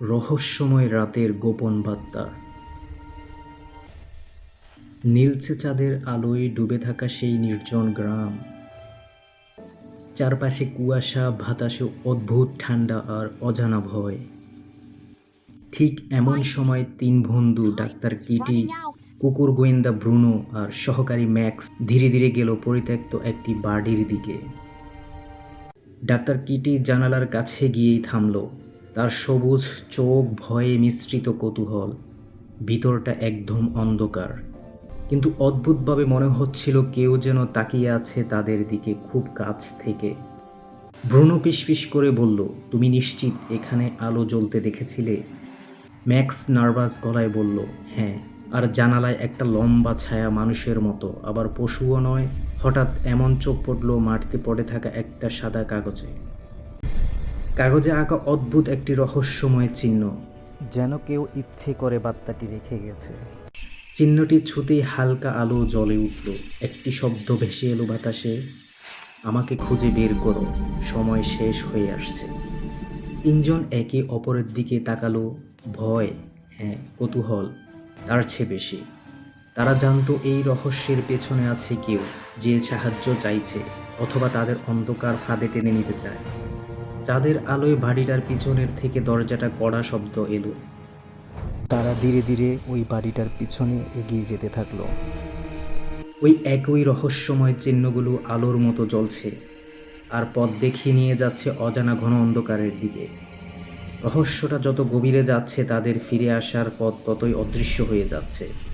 রহস্যময় রাতের গোপন বার্তা। নীলচে চাঁদের আলোয় ডুবে থাকা সেই নির্জন গ্রাম। চারপাশে কুয়াশা, বাতাসে অদ্ভুত ঠান্ডা আর অজানা ভয়। ঠিক এমন সময় তিন বন্ধু, ডাক্তার কিটি, কুকুর গোয়েন্দা ব্রুনো আর সহকারী ম্যাক্স ধীরে ধীরে গেল পরিত্যক্ত একটি বাড়ির দিকে। ডাক্তার কিটি জানালার কাছে গিয়েই থামল। তার সবুজ চোখ ভয়ে মিশ্রিত কৌতূহল, ভিতরটা একদম অন্ধকার। কিন্তু অদ্ভুতভাবে মনে হচ্ছিল কেউ যেন তাকিয়ে আছে তাদের দিকে খুব কাছ থেকে। ব্রুনো পিসপিস করে বলল, তুমি নিশ্চিত এখানে আলো জ্বলতে দেখেছিলে? ম্যাক্স নার্ভাস গলায় বলল হ্যাঁ আর জানালায় একটা লম্বা ছায়া মানুষের মতো, আবার পশুও নয়। হঠাৎ এমন চোখ পড়ল মাটিতে পড়ে থাকা একটা সাদা কাগজে। কাগজে আঁকা অদ্ভুত একটি রহস্যময় চিহ্ন। যেন কেউ ইচ্ছে করে বার্তাটি রেখে গেছে। চিহ্নটি ছুতেই হালকা আলো জ্বলে উঠল। একটি শব্দ ভেসে এলো বাতাসে। আমাকে খুঁজে বের করো সময় শেষ হয়ে আসছে। তিনজন একে অপরের দিকে তাকালো। ভয় হ্যাঁ কৌতূহল তার চেয়ে বেশি। তারা জানতো এই রহস্যের পেছনে আছে কেউ যে সাহায্য চাইছে অথবা তাদের অন্ধকার ফাঁদে টেনে নিতে চায়। চাঁদের আলোয় বাড়িটার পিছনের থেকে দরজাটা কড়া শব্দ এলো। তারা ধীরে ধীরে ওই বাড়িটার পিছনে এগিয়ে যেতে থাকল। ওই একই রহস্যময় চিহ্নগুলো আলোর মতো জ্বলছে আর পথ দেখিয়ে নিয়ে যাচ্ছে অজানা ঘন অন্ধকারের দিকে। রহস্যটা যত গভীরে যাচ্ছে তাদের ফিরে আসার পথ ততই অদৃশ্য হয়ে যাচ্ছে।